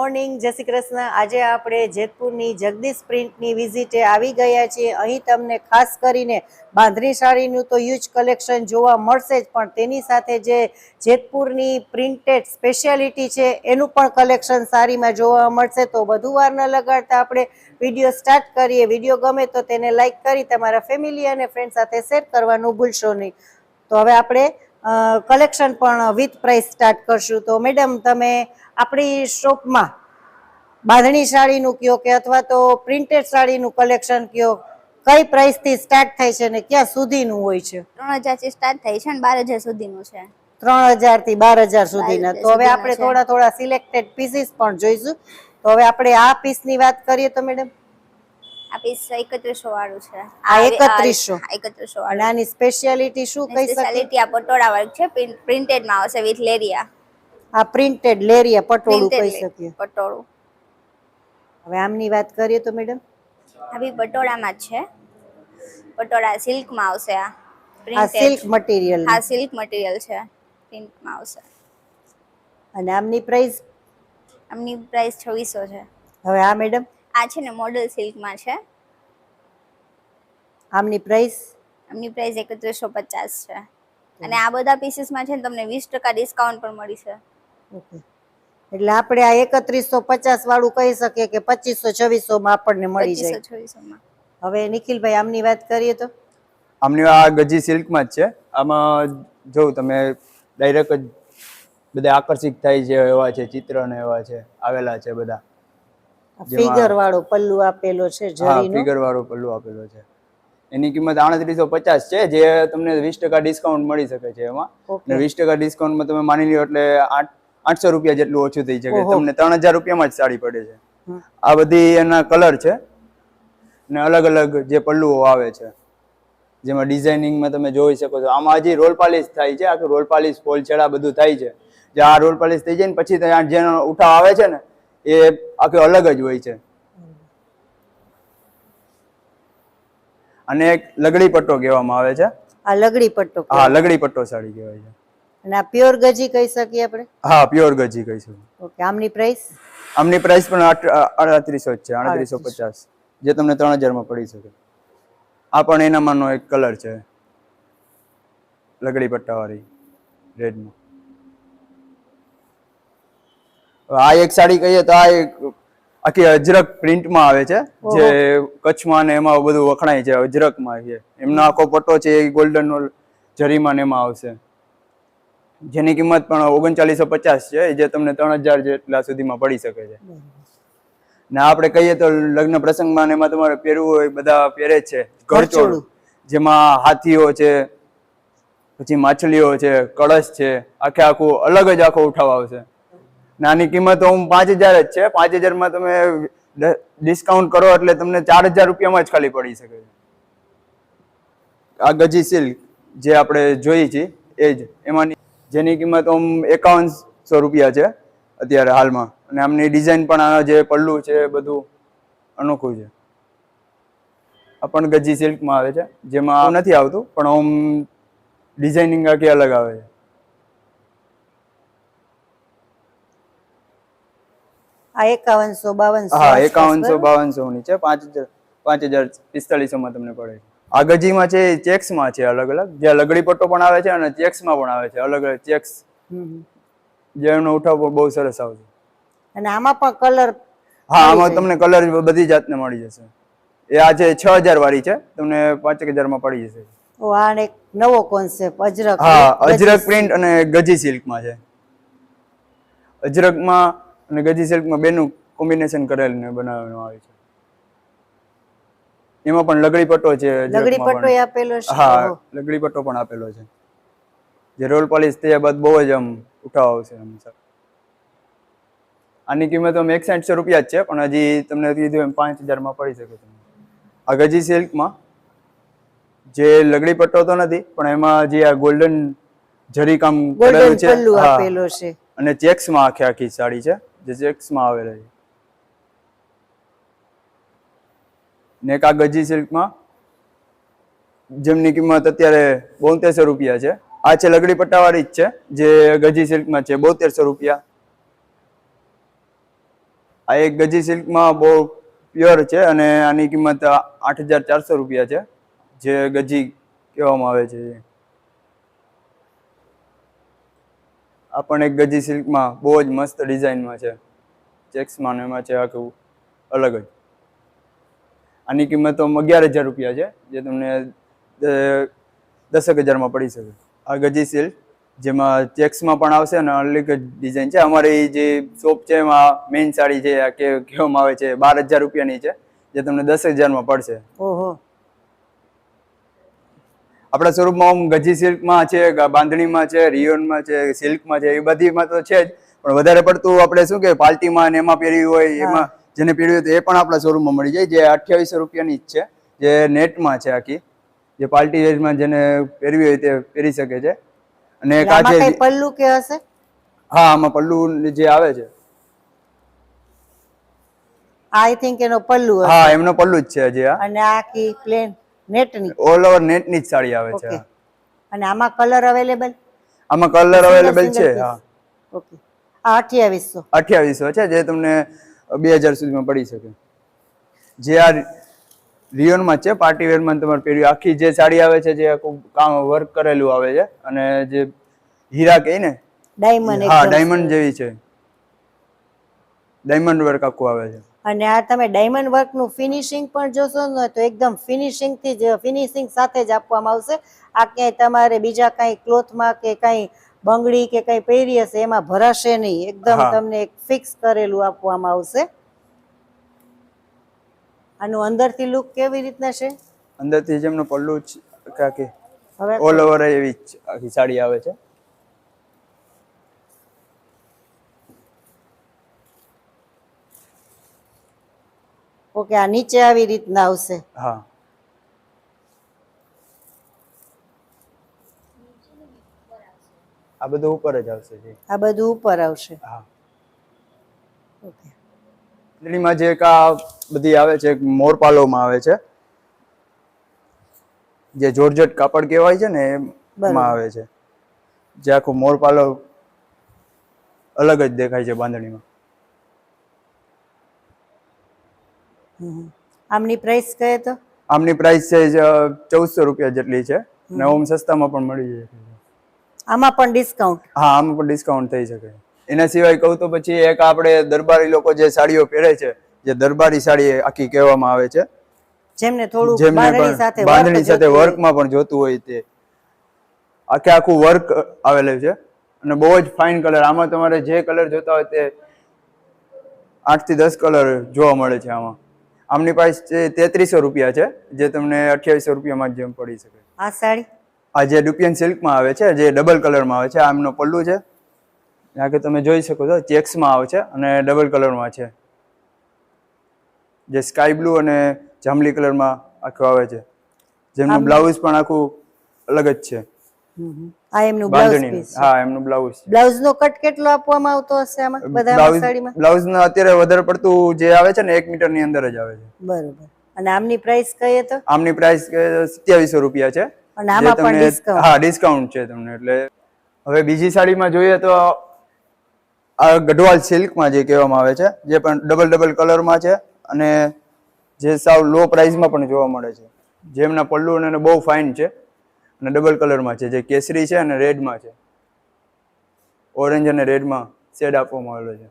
Morning, જય શ્રી કૃષ્ણ. આજે આપણે જેતપુરની જગદીશ પ્રિન્ટની વિઝિટે આવી ગયા છીએ. અહીં તમને ખાસ કરીને બાંધણી સાડીનું તો યુજ કલેક્શન જોવા મળશે જ, પણ તેની સાથે જે જેતપુરની પ્રિન્ટેડ સ્પેશિયાલિટી છે, એનું પણ કલેક્શન સાડીમાં જોવા મળશે. તો વધુ વાર ન લગાડતા આપણે વીડિયો સ્ટાર્ટ કરીએ. વીડિયો ગમે તો તેને લાઇક કરી તમારા ફેમિલી અને ફ્રેન્ડ સાથે શેર કરવાનું ભૂલશો નહીં. તો હવે આપણે કલેક્શન પણ વિથ પ્રાઇસ સ્ટાર્ટ કરશું. તો મેડમ તમે આપણી શોપમાં બાંધણી સાડીનું કયો કે અથવા તો પ્રિન્ટેડ સાડીનું કલેક્શન કયો? કઈ પ્રાઇસથી સ્ટાર્ટ થાય છે ને ક્યાં સુધીનું હોય છે? ત્રણ હજારથી સ્ટાર્ટ થાય છે ને બાર હજાર સુધીનું છે. ત્રણ હજારથી બાર હજાર સુધીના. તો હવે આપણે થોડા થોડા સિલેક્ટેડ પીસીસ પણ જોઈશું. તો હવે આપણે આ પીસની વાત કરીએ તો મેડમ આ પીસ વાળું છે. આ 3100? એકત્રીસો. અને વાળું આની સ્પેશિયાલિટી શું કહી શકીએ સ્પેશિયાલિટી આ પટોળા વર્ક છે. પ્રિન્ટેડમાં આવશે વિથ લેરિયા. આ પ્રિન્ટેડ લેરિયા પટોળું કહી શકીએ. પટોળું. હવે આમની વાત કરીએ તો મેડમ આ બી પટોળામાં છે. પટોળા સિલ્કમાં આવશે આ. આ સિલ્ક મટીરિયલ હા સિલ્ક મટીરિયલ છે. પ્રિન્ટમાં આવશે. અને આમની પ્રાઇસ આમની પ્રાઇસ છવ્વીસો છે. હવે આ મેડમ આ છે ને મોડલ સિલ્કમાં છે. આમની પ્રાઇસ આમની પ્રાઇસ એકત્રીસો પચાસ છે. અને આ બધા પીસીસમાં છે ને તમને વીસ ટકા ડિસ્કાઉન્ટ પણ મળી છે. ઓકે. એટલે આપણે આ એકત્રીસો પચાસ વાળું કહી શકીએ કે પચીસો છવ્વીસો માં આપણને મળી જાય. છવ્વીસો માં. હવે નિખિલભાઈ આમની વાત કરીએ તો? આમની આ ગજી સિલ્કમાં જ છે. આમાં જોઉં તમે ડાયરેક્ટ જ બધા આકર્ષિત થાય છે એવા છે ચિત્ર ને એવા છે આવેલા છે બધા. ફિગર વાળો પલ્લુ આપેલો છે જરીનો. ફિગર વાળો પલ્લુ આપેલો છે. એની કિંમત આડત્રીસો પચાસ છે જે તમને વીસ ટકા ડિસ્કાઉન્ટ મળી શકે છે એમાં. વીસ ટકા ડિસ્કાઉન્ટમાં તમે માની લો એટલે આઠ આઠસો રૂપિયા જેટલું ઓછું થઈ શકે. તમને ત્રણ હજાર રૂપિયામાં જ સાડી પડે છે. આ બધી એના કલર છે ને અલગ અલગ જે પલ્લુઓ આવે છે. જેમાં ડિઝાઇનિંગમાં તમે જોઈ શકો છો. આમાં હજી રોલ પાલિશ થાય છે. આખું રોલ પાલિશ ફોલ છેડા બધું થાય છે. જે આ રોલ પાલિશ થઈ જાય ને પછી ત્યાં જેનો ઉઠાવ આવે છે ને એ આખી અલગ જ હોય છે. અને એક લગડી પટ્ટો કહેવામાં આવે છે. આ લગડી પટ્ટો હા લગડી પટ્ટો સાડી કહેવાય છે. અને આ પ્યોર ગજી કહી શકીએ આપણે? હા પ્યોર ગજી કહીશું. ઓકે આમની પ્રાઇસ આમની પ્રાઇસ પણ અડત્રીસો જ છે અડત્રીસો પચાસ. જે તમને ત્રણ હજારમાં પડી શકે. આ પણ એનામાંનો એક કલર છે. લગડી પટ્ટાવાળી રેડમાં આ એક સાડી કહીએ તો આ એક આખી અજરક પ્રિન્ટમાં આવે છે જે કચ્છમાં ને એમાં બધું વખણાય છે અજરકમાં છે. એમનો આખો પટ્ટો છે એ ગોલ્ડન જરીમાં ને એમાં આવશે. જેની કિંમત પણ ઓગણચાલીસો પચાસ છે જે તમને ત્રણ હજાર જેટલા સુધીમાં પડી શકે છે. ને આપણે કહીએ તો લગ્ન પ્રસંગમાં ને એમાં તમારે પહેરવું હોય બધા પહેરે છે. ઘરચોળું. જેમાં હાથીઓ છે પછી માછલીઓ છે કળશ છે આખે આખું અલગ જ આખો ઉઠાવ આવશે. નાની કિંમત પાંચ હજાર જ છે. પાંચ હજારમાં તમે ડિસ્કાઉન્ટ કરો એટલે તમને ચાર હજાર રૂપિયામાં જ ખાલી પડી શકે આ ગજી સિલ્ક જે આપણે જોઈ છે એ જ. એમાંની જેની કિંમત આમ એકાવનસો રૂપિયા છે અત્યારે હાલમાં. અને આમની ડિઝાઇન પણ આ જે પલ્લુ છે એ બધું અનોખું છે. આ પણ ગજી સિલ્કમાં આવે છે. જેમાં નથી આવતું, પણ આમ ડિઝાઇનિંગ આખી અલગ આવે છે. આ એકાવનસો બાવનસો હા એકાવનસો બાવનસો ની છે. પાંચ હજાર પાંચ હજાર પિસ્તાલીસો માં તમને પડે છે. આ ગજીમાં છે ચેક્સમાં છે અલગ અલગ. જે લગડી પટ્ટો પણ આવે છે અને ચેક્સમાં પણ આવે છે. અલગ અલગ ચેક્સ. જેનો ઉઠાવ બહુ સરસ આવશે. અને આમાં પણ કલર હા આમાં તમને કલર બધી જાતને મળી જશે. એ આ છે છ હજાર વાળી છે. તમને પાંચ હજારમાં પડી જશે. ઓ આ એક નવો કોન્સેપ્ટ અજરક હા અજરક પ્રિન્ટ અને ગજી સિલ્કમાં છે. અજરકમાં અને ગજી સિલ્કમાં બેનું કોમ્બિનેશન કરેલને બનાવવામાં આવે છે. એમાં પણ લગડી પટ્ટો છે લગડી પટ્ટો આપેલો છે? હા લગડી પટ્ટો પણ આપેલો છે. જે રોલ પોલિશ થયા બાદ બહુ જ આમ ઉઠાવ આવશે સર. આની કિંમત અમે એકસાઠસો રૂપિયા જ છે પણ હજી તમને કીધું એમ પાંચ હજારમાં પડી શકે તમને આ ગજી સિલ્કમાં જે લગડી પટ્ટો તો નથી પણ એમાં જે આ ગોલ્ડન જરી કામ કરેલું છે. અને ચેક્સમાં આખી આખી સાડી છે. જે ચેક્સમાં આવેલા છે. ને ગજી સિલ્કમાં, જેમની કિંમત અત્યારે બોતેરસો રૂપિયા છે. આ છે લગડી પટ્ટાવાળી જ છે, જે ગજી સિલ્કમાં છે, બોતેરસો રૂપિયા. આ એક ગજી સિલ્કમાં બહુ પ્યોર છે અને આની કિંમત આઠ હજાર ચારસો રૂપિયા છે, જે ગજી કહેવામાં આવે છે. આ પણ એક ગજી સિલ્કમાં બહુ જ મસ્ત ડિઝાઇનમાં છે. ચેક્સમાં ને એમાં છે આખું અલગ જ. આની કિંમત અગિયાર હજાર રૂપિયા છે, જે તમને દસેક હજારમાં પડી શકે. આ ગજી સિલ્ક, જેમાં ચેક્સમાં પણ આવશે અને અલગ ડિઝાઇન છે. અમારી જે શોપ છે એમાં મેઇન સાડી છે, આ કે, કહેવામાં આવે છે, બાર હજાર રૂપિયાની છે, જે તમને દસ હજારમાં પડશે. આપણા સ્વરૂપમાં આમ ગજી સિલ્કમાં છે બાંધણીમાં છે રિયોનમાં છે સિલ્કમાં છે એ બધીમાં તો છે જ. પણ વધારે પડતું આપણે શું કે પાર્ટીમાં અને એમાં પહેર્યું હોય એમાં જેને પહેરવી હોય તો એ પણ આપણા શોરૂમમાં મળી જાય. જે અઠ્યાવીસો રૂપિયાની જ છે જે નેટમાં છે આખી. જે પાર્ટી વેરમાં જેને પહેરવી હોય તે પહેરી શકે છે. અને કાચે પલ્લુ કે હશે? હા આમાં પલ્લુ જે આવે છે. આઈ થિંક એનો પલ્લુ હા એમનો પલ્લુ જ છે જે અને આખી પ્લેન નેટની. ઓલ ઓવર નેટની જ સાડી આવે છે અને આમાં કલર અવેલેબલ? આમાં કલર અવેલેબલ છે હા. ઓકે. આ અઠ્યાવીસો. અઠ્યાવીસો છે જે તમને બે હજાર સુધીમાં પડી શકે. જે આ રિયોનમાં છે પાર્ટી વેરમાં તમારે પહેર્યું. આખી જે સાડી આવે છે જે આખું કામ વર્ક કરેલું આવે છે અને જે હીરા કહે ને ડાયમંડ હા ડાયમંડ જેવી છે. ડાયમંડ વર્ક આખું આવે છે. અને આ તમે ડાયમંડ વર્કનું ફિનિશિંગ પણ જોશો ને તો એકદમ ફિનિશિંગથી જ ફિનિશિંગ સાથે જ આપવામાં આવશે. આ ક્યાંય તમારે બીજા કાંઈ ક્લોથમાં કે કાંઈ બંગડી કે કંઈ પહેરી હશે એમાં ભરાશે નહીં. એકદમ તમને એક ફિક્સ કરેલું આપવામાં આવશે. આનું અંદરથી લુક કેવી રીતના છે? અંદરથી જેમનું પલ્લું કાકી હવે ઓલ ઓવર એવી આખી સાડી આવે છે. ઓકે આ નીચે આવી રીતના આવશે હા આ બધું ઉપર જ આવશે જી. આ બધું ઉપર આવશે. હા. ઓકે. દિલ્હીમાં જે એક આ બધી આવે છે એક મોરપાલોમાં આવે છે જે જોર્જટ કાપડ કહેવાય છે ને બરાબર. એમાં આવે છે. જે આખું મોરપાલો અલગ જ દેખાય છે બાંધણીમાં. આમની પ્રાઇસ કહે તો? આમની પ્રાઇસ છે ચૌદસો રૂપિયા જેટલી છે ને ઓમ સસ્તામાં પણ મળી જાય. આમાં પણ ડિસ્કાઉન્ટ હા આમાં પણ ડિસ્કાઉન્ટ થઈ શકે. એના સિવાય કહું તો પછી એક આપણે દરબારી લોકો જે સાડીઓ પહેરે છે જે દરબારી સાડી આખી કહેવામાં આવે છે. જેમને થોડું બાંધણી સાથે. વર્કમાં પણ જોતું હોય તે. આખે આખું વર્ક આવેલું છે અને બહુ જ ફાઇન કલર આમાં તમારે જે કલર જોતા હોય તે આઠથી દસ કલર જોવા મળે છે આમાં. આમની પાસે તેત્રીસો રૂપિયા છે જે તમને અઠ્યાવીસો રૂપિયામાં જ જેમ પડી શકે. આ સાડી? આ જે ડુપિયન સિલ્કમાં આવે છે જે ડબલ કલરમાં આવે છે આમનો એમનો પલ્લુ છે. ત્યાં કે તમે જોઈ શકો છો ચેક્સમાં આવે છે અને ડબલ કલરમાં છે. જે સ્કાય બ્લુ અને જાંબલી કલરમાં આખું આવે છે. જેમનું બ્લાઉઝ પણ આખું અલગ જ છે. આ એમનું બ્લાઉઝ પીસ હા એમનું બ્લાઉઝ છે. બ્લાઉઝ નો કટ કેટલો આપવામાં આવતો હશે આમાં? બધા સાડીમાં? બ્લાઉઝ નો અત્યારે વધારે પડતું જે આવે છે ને 1 મીટરની અંદર જ આવે છે. બરોબર. અને આમની પ્રાઇસ કહીએ તો આમની પ્રાઇસ સત્યાવીસો રૂપિયા છે. અને આમાં પણ ડિસ્કાઉન્ટ હા ડિસ્કાઉન્ટ છે તમને. એટલે હવે બીજી સાડીમાં જોઈએ તો આ ગઢવાલ સિલ્કમાં જે કહેવામાં આવે છે જે પણ ડબલ ડબલ કલરમાં છે અને જે સાવ લો પ્રાઇસમાં પણ જોવા મળે છે. જેમના પલ્લુ અને બહુ ફાઇન છે. અને ડબલ કલરમાં છે જે કેસરી છે અને રેડમાં છે. ઓરેન્જ અને રેડમાં શેડ આપવામાં આવેલો છે.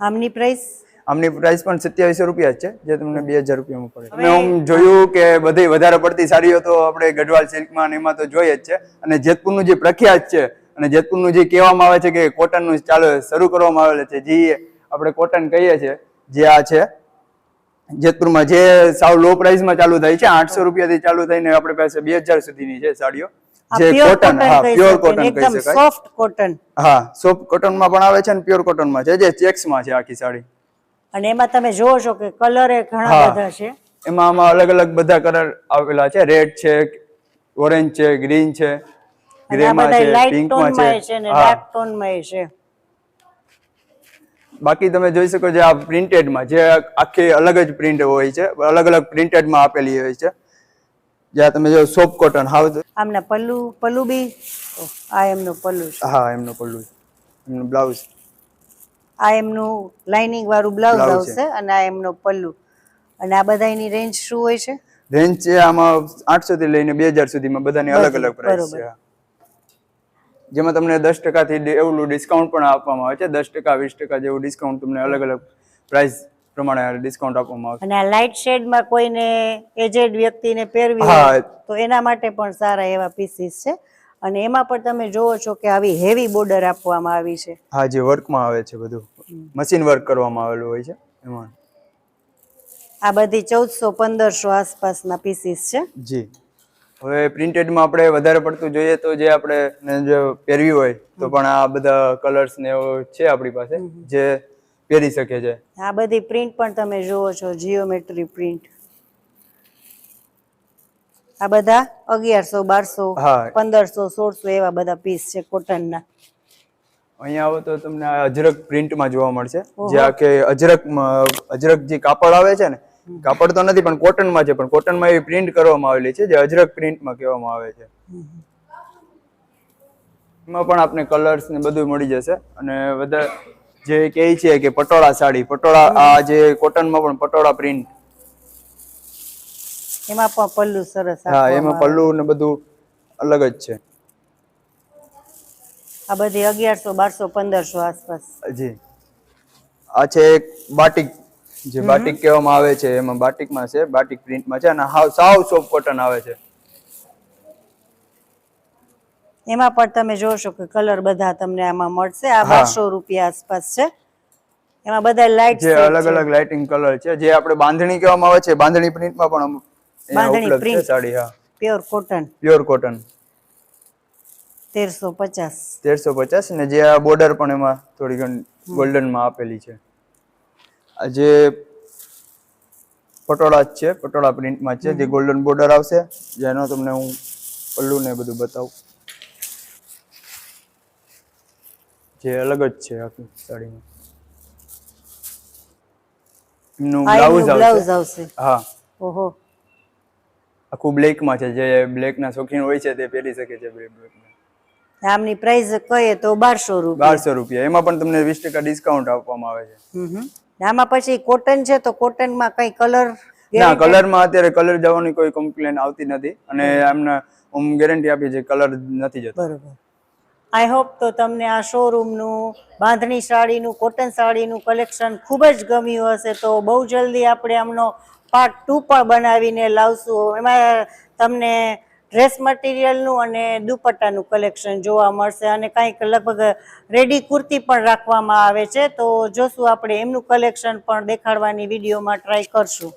આમની પ્રાઇસ આમની પ્રાઇસ પણ સત્યાવીસો રૂપિયા છે જે તમને બે હજાર રૂપિયામાં પડે અમે આમ જોયું કે બધી વધારે પડતી સાડીઓ તો આપણે ગઢવાલ સિલ્કમાં અને એમાં તો જોઈએ જ છે. અને જેતપુરનું જે પ્રખ્યાત છે અને જેતપુરનું જે કહેવામાં આવે છે કે કોટનનું ચાલુ શરૂ કરવામાં આવેલું છે જે આપણે કોટન કહીએ છીએ જે આ છે. જેતપુરમાં જે સાવ લો પ્રાઇસમાં ચાલુ થાય છે આઠસો રૂપિયાથી ચાલુ થઈને આપણી પાસે બે હજાર સુધીની છે સાડીઓ. જે કોટન હા પ્યોર કોટન કહી શકાય. સોફ્ટ કોટન હા સોફ્ટ કોટનમાં પણ આવે છે અને પ્યોર કોટનમાં છે જે ચેક્સમાં છે આખી સાડી. અને એમાં તમે જોવો છો કે કલર એ ઘણા બધા છે. એમાં આમાં અલગ અલગ બધા કલર આવેલા છે રેડ છે ઓરેન્જ છે ગ્રીન છે અને ગ્રેમાં છે પિંકમાં છે. છે ને હા. ડાર્ક ટોનમાં છે. બાકી તમે જોઈ શકો છો આ પ્રિન્ટેડમાં જે આખી અલગ જ પ્રિન્ટ હોય છે અલગ અલગ પ્રિન્ટેડમાં આપેલી હોય છે. જ્યાં તમે જો સોફ્ટ કોટન હાવ આમના પલ્લુ પલ્લુ બી? આ એમનું પલ્લુ હા એમનો પલ્લુ એમનું બ્લાઉઝ આ એમનું લાઇનિંગ વાળું બ્લાઉઝ. આવશે અને આ એમનો પલ્લુ. અને આ બધાની રેન્જ શું હોય છે? રેન્જ છે આમાં આઠસો થી લઈને બે હજાર સુધીમાં બધાની અલગ અલગ પ્રાઇસ છે જેમાં તમને દસ ટકાથી એવું ડિસ્કાઉન્ટ પણ આપવામાં આવે છે. દસ ટકા વીસ ટકા જેવું ડિસ્કાઉન્ટ તમને અલગ અલગ પ્રાઇસ પ્રમાણે ડિસ્કાઉન્ટ આપવામાં આવે અને આ લાઇટ શેડમાં કોઈને એજેડ વ્યક્તિને પહેરવી. હોય તો એના માટે પણ સારા એવા પીસીસ છે. અને એમાં પણ તમે જોવો છો કે આવી હેવી બોર્ડર આપવામાં આવી છે. હા જે વર્કમાં આવે છે બધું. મશીન વર્ક કરવામાં આવેલું હોય છે. એમાં. આ બધી ચૌદસો પંદરસો આસપાસના પીસીસ છે. જી. હવે પ્રિન્ટેડમાં આપણે વધારે પડતું જોઈએ તો જે આપણે ને જો પહેરવી હોય તો પણ આ બધા કલર્સ ને એવો છે આપણી પાસે જે પહેરી શકે છે. આ બધી પ્રિન્ટ પણ તમે જુઓ છો જીઓમેટ્રી પ્રિન્ટ આ બધા અગિયારસો બારસો. પંદરસો સોળસો એવા બધા પીસ છે કોટનના અહીંયા આવો તો તમને અજરક પ્રિન્ટમાં જોવા મળશે. જે આ કે અજરક અજરક જે કાપડ આવે છે ને કાપડ તો નથી પણ કોટનમાં છે. પણ કોટનમાં એવી પ્રિન્ટ કરવામાં આવેલી છે જે અજરક પ્રિન્ટમાં કહેવામાં આવે છે. એમાં પણ આપણે કલર્સ ને બધું મળી જશે. અને વધારે જે કહે છે કે પટોળા સાડી પટોળા આ જે કોટનમાં પણ પટોળા પ્રિન્ટ એમાં પણ પલ્લુ સરસ હા એમાં પલ્લુ ને બધું અલગ જ છે. આ બધી અગિયારસો બારસો પંદરસો આસપાસ. જી. આ છે એક બાટિક જે બાટિક કહેવામાં આવે છે એમાં બાટિકમાં છે બાટિક પ્રિન્ટમાં છે અને હાવ સાવ સોફ્ટ કોટન આવે છે. એમાં પણ તમે જોશો કે કલર બધા તમને આમાં મળશે. આ બારસો રૂપિયા આસપાસ છે. એમાં બધા લાઇટ જે અલગ અલગ લાઇટિંગ કલર છે જે આપણે બાંધણી કહેવામાં આવે છે બાંધણી પ્રિન્ટમાં પણ બાંધણી પ્રિન્ટ સાડી હા. પ્યોર કોટન પ્યોર કોટન તેરસો પચાસ. તેરસો પચાસ ને જે આ બોર્ડર પણ એમાં થોડી ઘણી ગોલ્ડનમાં આપેલી છે. જે પટોળા જ છે પટોળા પ્રિન્ટમાં છે જે ગોલ્ડન બોર્ડર આવશે જેનો તમને હું પલ્લુ ને બધું બતાવું. જે અલગ જ છે આખી સાડીમાં એમનું બ્લાઉઝ બ્લાઉઝ આવશે. આવશે. હા. ઓહો. આખું બ્લેકમાં છે જે બ્લેકના શોખીન હોય છે તે પહેરી શકે છે બ્લેકમાં આમની પ્રાઇસ કહીએ તો બારસો રૂપિયા. બારસો રૂપિયા. એમાં પણ તમને વીસ ટકા ડિસ્કાઉન્ટ આપવામાં આવે છે. આમાં પછી કોટન છે તો કોટનમાં કઈ કલર ના કલરમાં અત્યારે કલર જવાની કોઈ કમ્પ્લેન આવતી નથી અને એમને હું ગેરંટી આપી છે કલર નથી જતો. બરોબર. આઈ હોપ તો તમને આ શોરૂમનું બાંધણી સાડીનું કોટન સાડીનું કલેક્શન ખૂબ જ ગમ્યું હશે તો બહુ જલ્દી આપણે આમનો પાર્ટ ટુ પણ બનાવીને લાવશું. એમાં તમને ડ્રેસ મટીરિયલનું અને દુપટ્ટાનું કલેક્શન જોવા મળશે. અને કંઈક લગભગ રેડી કુર્તી પણ રાખવામાં આવે છે. તો જોશું આપણે એમનું કલેક્શન પણ દેખાડવાની વિડીયોમાં ટ્રાય કરશું.